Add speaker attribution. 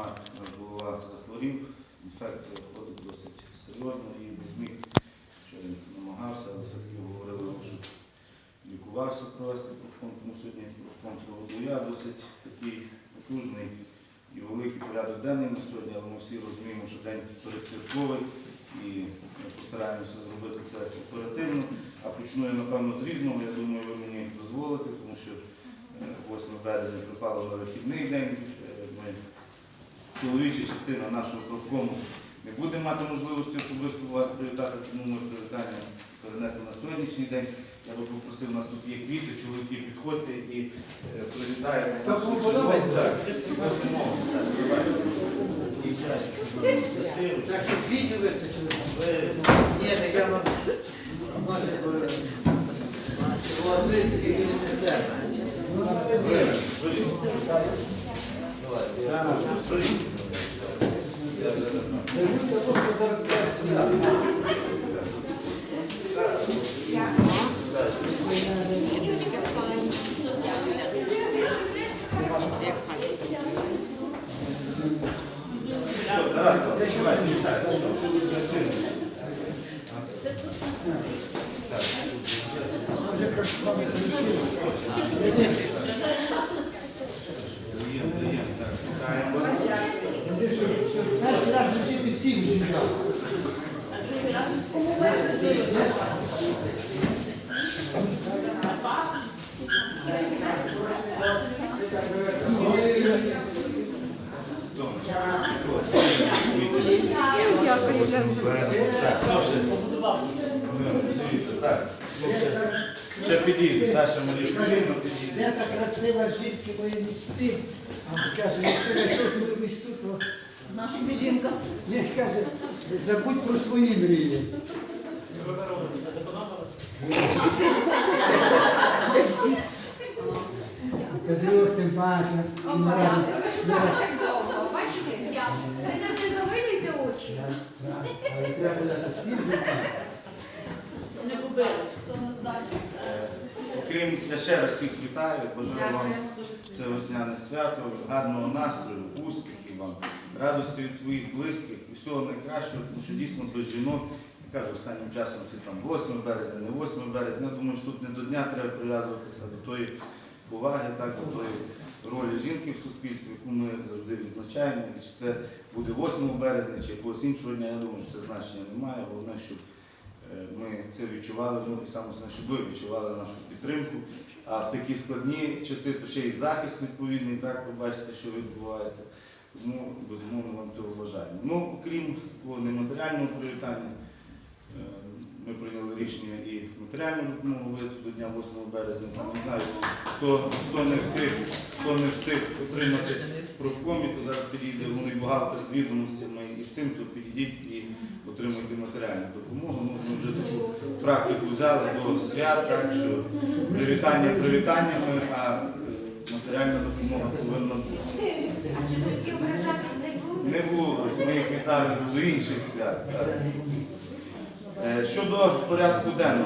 Speaker 1: Наш голова захворів. Інфекція входить досить серйозно і не зміг, що він намагався, але все-таки говорили, що лікувався провести профком, тому сьогодні профком проводу я досить такий потужний і великий порядок денний на сьогодні, але ми всі розуміємо, що день передсвятковий і ми постараємося зробити це оперативно. А почну я, напевно, з різного, я думаю, ви мені дозволите, тому що е, 8 березня припало на вихідний день. Е, Ми, чоловіча частина нашого профкому не буде мати можливості особисто вас привітати, тому ми привітання перенесли на сьогоднішній день. Я би попросив, у нас тут є квіти, чоловіки підходьте і е, привітаємо. Так, так, давайте. І ініціативу.
Speaker 2: Так що квітів вистачило.
Speaker 1: Ви-
Speaker 2: Ні, так я вам може полотриці, які він несе.
Speaker 3: Дівчатки
Speaker 1: дивіться, так. Ще- Ще підійде, Саша Павлівна підійде.
Speaker 2: Я так красива жінка моєї мечти. А він каже, якщо знайшов свою мечту, то
Speaker 4: Наша жінка.
Speaker 2: ні, каже, забудь про свої мрії. Петро симпатія.
Speaker 4: Бачите? Ви не завилюйте очі.
Speaker 2: Треба життям.
Speaker 4: Не губили. Хто нас далі?
Speaker 1: Окрім, я ще раз всіх вітаю, бажаю вам це весняне свято, гарного настрою, успіхів вам, радості від своїх близьких і всього найкращого, тому що дійсно без жінок, я кажу, останнім часом всі там 8 березня, не 8 березня, я думаю, що тут не до дня треба прив'язуватися до тої поваги, так, до тої ролі жінки в суспільстві, яку ми завжди відзначаємо. І чи це буде 8 березня, чи якогось іншого дня, я думаю, що це значення немає. Головне, щоб Ми це відчували, ну і саме ви відчували нашу підтримку. А в такі складні часи ще й захист відповідний, так ви бачите, що відбувається. Тому безумовно вам цього бажаємо. Ну, окрім такого нематеріального привітання, е, ми прийняли рішення і матеріальну допомогу до дня 8 березня. Не знаю, хто, хто не встиг, хто не встиг отримати профкомі, то зараз підійде головний бухгалтер з відомостями і з цим тут підійдіть і отримуйте матеріальну допомогу. Ну, ми вже таку практику взяли до свят, так що привітання привітаннями, а е, матеріальна допомога повинна бути.
Speaker 4: А чоловіки ображатись не будуть?
Speaker 1: Не було, ми їх вітали до інших свят. так. Е, Щодо порядку денного.